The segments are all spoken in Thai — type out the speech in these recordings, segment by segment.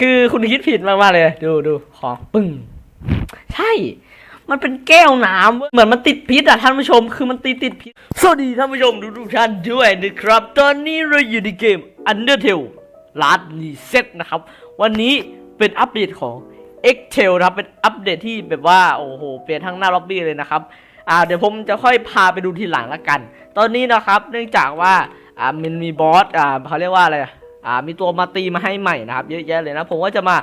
คือคุณคิดผิดมากๆเลย ดูดูของปึ้ง ใช่ มันเป็นแก้วน้ำเหมือนมันติดพิษอะท่านผู้ชม คือมันติดติดพิษ สวัสดีท่านผู้ชมทุกๆท่านด้วยนะครับ ตอนนี้เราอยู่ในเกม Undertale Last Reset นะครับ วันนี้เป็นอัปเดตของ e x t e l นะครับ เป็นอัปเดตที่แบบว่า โอ้โห เปลี่ยนทั้งหน้าล็อบบี้เลยนะครับ อ่า เดี๋ยวผมจะค่อยพาไปดูทีหลังละกัน ตอนนี้นะครับ เนื่องจากว่า อ่า มันมีบอส อ่าเขาเรียกว่าอะไรอ่ามีตัวมาตีมาให้ใหม่นะครับ เยอะแยะเลยนะ ผมก็จะมา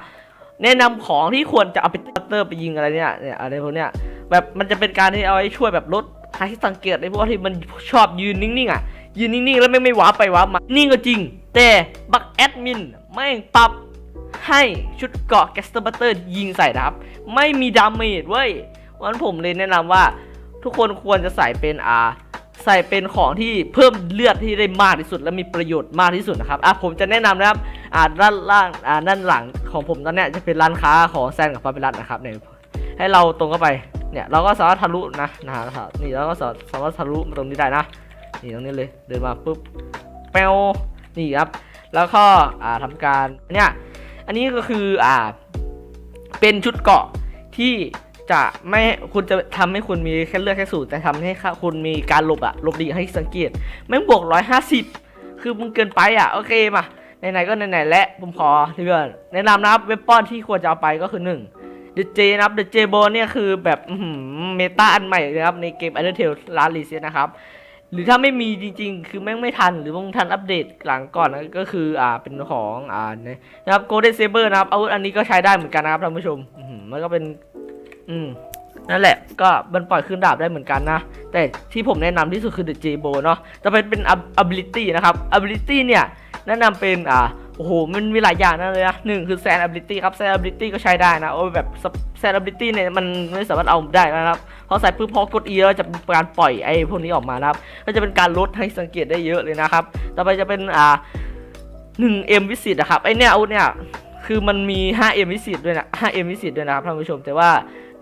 แนะนำของที่ควรจะเอาไปตัตเตอร์ไปยิงอะไรเนี่ยเนี่ยอะไรพวกเนี้ยแบบมันจะเป็นการที่เอาไว้ช่วยแบบลดให้สังเกตไอ้พวกที่มันชอบยืนนิ่งๆอะยืนนิ่งๆแล้วไม่ไม่ว้าร์ปไปว้ามานิ่งก็จริง แต่บักแอดมินแม่ปรับให้ชุดเกราะแกสเตอร์บัตเตอร์ยิงใส่นะครับ ไม่มีดาเมจเว้ยวันนนผมเลยแนะนำว่าทุกคนควรจะใส่เป็นอ่า ใส่เป็นของที่เพิ่มเลือดที่ได้มากที่สุด และมีประโยชน์มากที่สุดนะครับอะผมจะแนะนำนะครับอ่าด้านล่างอ่าด้านหลังของผมตอนเนี้ยจะเป็นร้านค้าของแซนกับฟาเบลัสนะครับเนี่ยให้เราตรงเข้าไปเนี่ยเราก็สามารถทะลุนะนะฮะนี่เราก็สามารถทะลุมาตรงนี้ได้นะนี่ตรงนี้เลยเดินมาปุ๊บแปวนี่ครับ แล้วก็อ่าทำการเนี่ยอันนี้ก็คืออ่าเป็นชุดเกาะที่ จะไม่คุณจะทำให้คุณมีแค่เลือดแค่สูตรแต่ทำให้คุณมีการหลบอะหลบหลีกให้สังเกตแม่บวกร้อยห้าสิบคือมึงเกินไปอะโอเคมาไหนๆก็ไหนๆและผมขอเพื่อนแนะนำนะครับเว็บป้อนที่ควรจะเอาไปก็คือหนึ่งเดเจนะครับเดเจโบเนี่ยคือแบบเมตาอันใหม่เลยครับในเกม Undertale Last Reset นะครับหรือถ้าไม่มีจริงๆ คือแม่งไม่ทันหรือมึงทันอัปเดตหลังก่อนนะก็คืออ่าเป็นของอ่านะครับ Golden Saber นะครับอาวุธอันนี้ก็ใช้ได้เหมือนกันนะครับท่านผู้ชมมันก็เป็น อืมนั่นแหละก็มันปล่อยขึ้นดาบได้เหมือนกันนะ แต่ที่ผมแนะนำที่สุดคือ The J Bow เนาะจะเป็นเป็น ability นะครับ ability เนี่ย แนะนำเป็นอ่าโอ้โห มันมีหลายอย่างนะเลยนะหนึ่งคือ sand ability ครับ sand ability ก็ใช้ได้นะโอ้ยแบบ sand ability เนี่ย มันไม่สามารถเอาได้นะครับพอใส่ปุ๊บพอกด E แล้วจะเป็นการปล่อยไอ้พวกนี้ออกมานะครับ ก็จะเป็นการลดให้สังเกตได้เยอะเลยนะครับ ต่อไปจะเป็นอ่า 1M วิสิตนะครับไอเนี่ยอาวุธเนี่ยคือมันมี 5M วิสิตด้วยนะ 5M วิสิตด้วยนะครับท่านผู้ชมแต่ว่า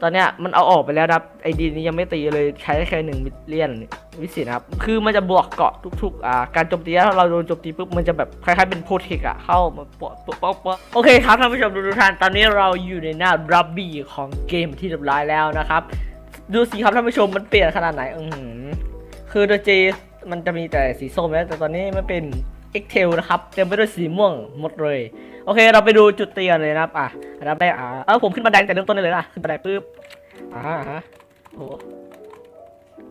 ตอนเนี้ยมันเอาออกไปแล้วนะครับไอดีนี้ยังไม่ตีเลยใช้แค่หนึ่งมิลเลียนวิสิตนะครับคือมันจะบวกเกาะทุกๆอ่าการโจมตีถ้าเราโดนโจมตีปุ๊บมันจะแบบคล้ายๆเป็นโปรเทคอะเข้ามาปะปะปะโอเคครับท่านผู้ชมทุกท่านตอนนี้เราอยู่ในหน้ารับบี้ของเกมที่เรียบร้อยแล้วนะครับดูสิครับท่านผู้ชมมันเปลี่ยนขนาดไหนอือหือคือโดเจมันจะมีแต่สีส้มแล้วแต่ตอนนี้มันเป็น อ็กเทลนะครับเต็มไปด้วยสีม่วงหมดเลย โอเค เราไปดูจุดเตียนเลยนะครับอะอันดับแรกอะเออผมขึ้นบันไดแต่เริ่มต้นเลยนะขึ้นบันไดปุ๊บอ่าฮะโอ้โห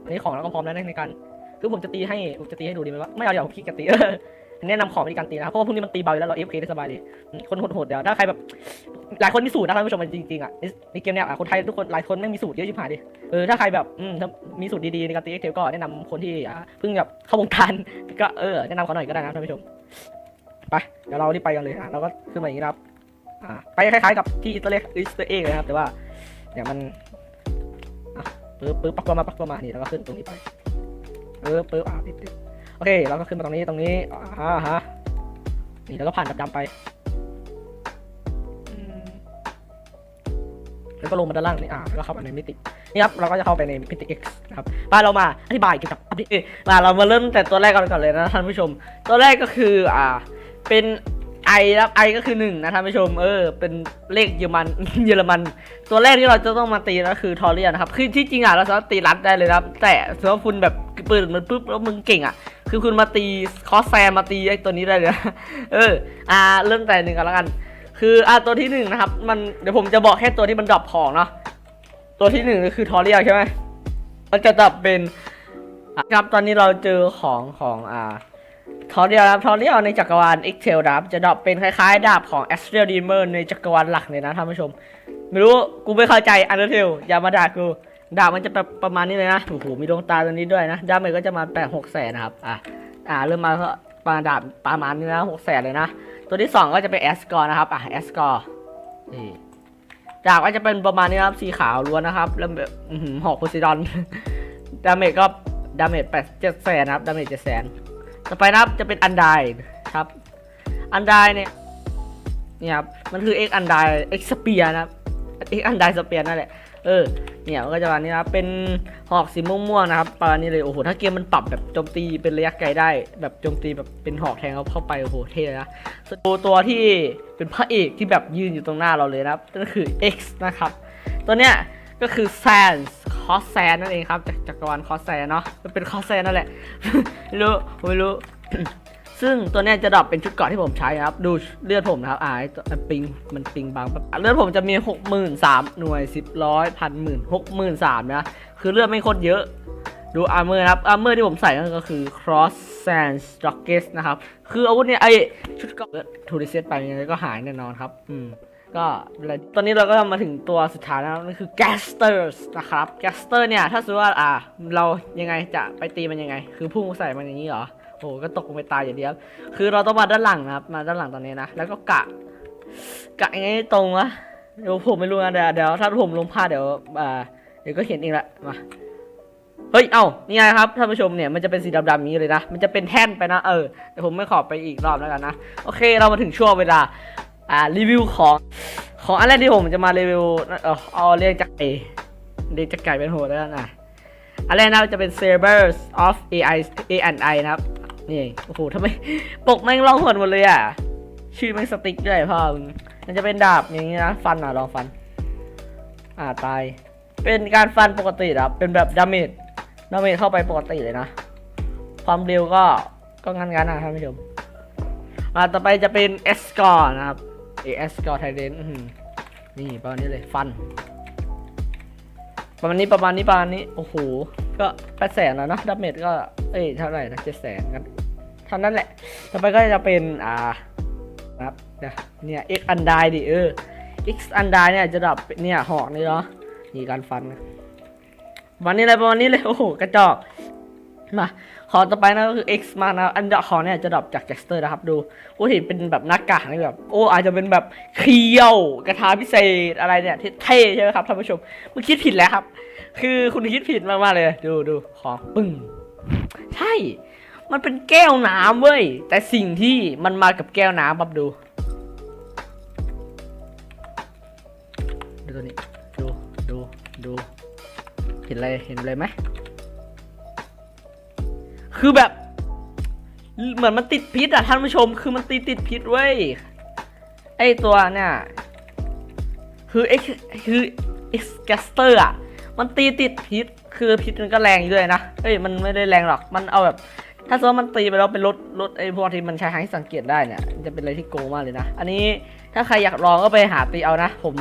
อันนี้ของเราก็พร้อมแล้วในการคือผมจะตีให้ผมจะตีให้ดูดีไหมวะไม่เอาเดี๋ยวผมขี้เกียจตีแนะนำของในการตีนะเพราะว่าพวกนี้มันตีเบาอยู่แล้วเราเอฟเคได้สบายดีคนโหดๆเดี๋ยวถ้าใครแบบ หลายคนมีสูตรนะท่านผู้ชมจริงๆอะในในเกมเนี้ยอะคนไทยทุกคนหลายคนไม่มีสูตรเยอะชิบหายดิเออถ้าใครแบบอืมถ้ามีสูตรดีๆในการตีเอ็กเทลก็แนะนำคนที่อะเพิ่งแบบเข้าวงการก็เออแนะนำเขาหน่อยก็ได้นะท่านผู้ชมไปเดี๋ยวเรารีบไปกันเลยอะเราก็ขึ้นมาอย่างนี้นะครับอ่าไปคล้ายๆกับที่อิสเตอร์เล็กอิสเตอร์เอ็กเลยนะครับแต่ว่าเนี่ยมันอะปึ๊บปึ๊บปักตัวมาปักตัวมานี่เราก็ขึ้นตรงนี้ไปปึ๊บปึ๊บอะติดติดโอเคเราก็ขึ้นมาตรงนี้ตรงนี้อ่าฮะนี่แล้วก็ผ่านดำๆไป แล้วก็ลงมาด้านล่างนี่อ่าแล้วก็เข้าไปในมิตินี่ครับเราก็จะเข้าไปในมิติ X นะครับไปเรามาอธิบายเกี่ยวกับอัปเดตมาเรามาเริ่มแต่ตัวแรกก่อนก่อนเลยนะท่านผู้ชม ตัวแรกก็คืออ่าเป็นไอครับไอก็คือหนึ่งนะท่านผู้ชมเออเป็นเลขเยอรมันเยอรมัน ตัวแรกที่เราจะต้องมาตีก็คือทอเรียนะครับคือที่จริงอะเราสามารถตีรัดได้เลยนะครับแต่สมมติว่าคุณแบบปืนมันปุ๊บแล้วมึงเก่งอะคือคุณมาตีคอสแซมมาตีไอตัวนี้ได้เลยเอออ่าเริ่มแต่หนึ่งกันแล้วกัน คืออ่าตัวที่หนึ่งนะครับ มันเดี๋ยวผมจะบอกแค่ตัวที่มันดรอปของเนาะตัวที่หนึ่งก็คือทอเรียใช่ไหมมันจะดรอปเป็นครับตอนนี้เราเจอของของอ่าทอเรียครับทอเรียในจักรวาล e x t e l นะครับจะดรอปเป็นคล้ายๆ ดาบของ a s t r a l Demon ในจักรวาลหลักเลยนะท่านผู้ชม ไม่รู้กูไม่เข้าใจ Undertale อย่ามาด่ากูดาบมันจะประมาณนี้เลยนะโอ้โหมีดวงตาตัวนี้ด้วยนะดาเมจก็จะมาแปดหกแสนนะครับอะอ่าเริ่มมาก็ปาดาบประมาณนี้นะหกแสนเลยนะ ตัวที่สองก็จะเป็นแอสกอร์นะครับ อะแอสกอร์นี่ดาบก็จะเป็นประมาณนี้นะครับ สีขาวล้วนนะครับเริ่มแบบหอกโพซิดอน ดาเมจก็ ดาเมจแปดเจ็ดแสนนะครับ ดาเมจเจ็ดแสนต่อไปนะครับ จะเป็นอันไดครับ อันไดเนี่ยเนี่ยครับ มันคือเอ็กอันไดเอ็กสเปียนะครับ เอ็กอันไดสเปียนั่นแหละ เออเนี่ยก็จะประมาณนี้นะครับเป็นหอกสีม่วงๆนะครับประมาณนี้เลยโอ้โหถ้าเกมมันปรับแบบโจมตีเป็นระยะไกลได้ แบบโจมตีแบบเป็นหอกแทงเขาเข้าไปโอ้โหเท่เลยนะตัวตัวที่เป็นพระเอกที่แบบยืนอยู่ตรงหน้าเราเลยนะครับนั่นก็คือ X นะครับ ตัวเนี้ยก็คือ Sans คอสแซนนั่นเองครับจากจักรวาลคอสแซนเนาะมันเป็นคอสแซนนั่นแหละไม่รู้ไม่รู้ ซึ่งตัวนี้จะดรอปเป็นชุดเกราะที่ผมใช้นะครับ ดูเลือดผมนะครับอ่าไอตัวปิงมันปิงบางเลือดผมจะมีหกหมื่นสามหน่วยสิบร้อยพันหมื่นหกหมื่นสามนะ คือเลือดไม่โคตรเยอะ ดูอาร์เมอร์นะครับ อาร์เมอร์ที่ผมใส่ก็คือ cross sand s t o c k e s นะครับ คืออาวุธเนี่ยไอชุดเกราะทูริเซตไปยังไงก็หายแน่นอนครับ อืมก็ตอนนี้เราก็มาถึงตัวสุดท้ายแล้วนั่นคือ gasters นะครับ gaster เนี่ย ถ้าสมมติว่าอ่า เรายังไงจะไปตีมันยังไง คือพุ่งใส่มันอย่างนี้เหรอ โอ้โหก็ตกลงไปตายอย่างเดียว คือเราต้องมาด้านหลังนะครับ มาด้านหลังตอนนี้นะ แล้วก็กะ กะยังไงให้ตรงวะ เดี๋ยวผมไม่รู้นะเดี๋ยวเดี๋ยวถ้าผมลงพลาดเดี๋ยว อ่า เดี๋ยวก็เห็นเองละ มา เฮ้ย เอ้า นี่ไงครับท่านผู้ชมเนี่ย มันจะเป็นสีดำๆนี้เลยนะ มันจะเป็นแท่นไปนะ เออ เดี๋ยวผมไม่ขอไปอีกรอบแล้วกันนะ โอเค เรามาถึงช่วงเวลา อ่า รีวิวของ ของอันแรกที่ผมจะมารีวิว เออเอาเรียกจากไอเรียกจากไก่เป็นโหดแล้วกันะอันแรกนะจะเป็น Sabers of AI A&I นะครับ นี่โอ้โหทำไม ปกแม่งล่องหนหมดเลยอะ ชื่อแม่งสติ๊กด้วยพ่อมึงมันจะเป็นดาบอย่างนี้นะ ฟันอะลองฟัน อ่าตาย เป็นการฟันปกติครับ เป็นแบบดาเมจ ดาเมจเข้าไปปกติเลยนะ ความเร็วก็ก็งั้นๆนะท่านผู้ชม อ่าต่อไปจะเป็น S score นะครับ A S score ไทเดนนี่ประมาณนี้เลยฟัน ประมาณนี้ประมาณนี้ประมาณนี้ โอ้โห ก็แปดแสนแล้วเนะดาเมจก็ เอ้ยเท่าไหร่นะเจ็ดแสนกัน เท่านั้นแหละ ต่อไปก็จะเป็นอ่านะครับเนี่ยเนี่ย X อันไดดิเออ X อันไดเนี่ยจะดับเนี่ยหอกนี่เนาะนี่การฟันนะวันนี้เลยประมาณนี้เลยโอ้โหกระจอกมาขอต่อไปนะก็คือ X มานะอันดับของเนี่ยจะดรอปจาก Jackster นะครับดูโอ้เห็นเป็นแบบหน้ากากนี่แบบโอ้อาจจะเป็นแบบเคียวกระทาพิเศษอะไรเนี่ยเท่ใช่ไหมครับท่านผู้ชมมึงคิดผิดแล้วครับ คือคุณคิดผิดมากๆเลย ดูดูของปึ้งใช่ มันเป็นแก้วน้ำเว้ย แต่สิ่งที่มันมากับแก้วน้ำปั๊บดูดูตัวนี้ดูดูดู เห็นอะไรเห็นอะไรไหมคือแบบ เหมือนมันติดพิษอะท่านผู้ชม คือมันตีติดพิษเว้ยไอตัวเนี่ยคือ X คือ X Gaster อร์อะมันตีติดพิษคือพิษมันก็แรงอยู่ด้วยนะเอ้ยมันไม่ได้แรงหรอกมันเอาแบบ ถ้าสมมติว่มันตีไปแล้วเป็นรถรถไอ้พวกที่มันใช้ให้สังเกตได้เนี่ยจะเป็นอะไรที่โกงมากเลยนะ อันนี้ถ้าใครอยากลองก็ไปหาตีเอานะ ผม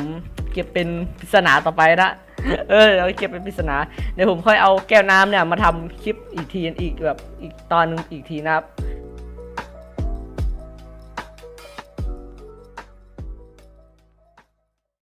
เก็บเป็นปริศนาต่อไปนะ เออเราเก็บเป็นปริศนาเดี๋ยวผมค่อยเอาแก้วน้ำเนี่ยมาทำคลิปอีกทีอีกแบบอีกตอนหนึงอีกทีนะครับ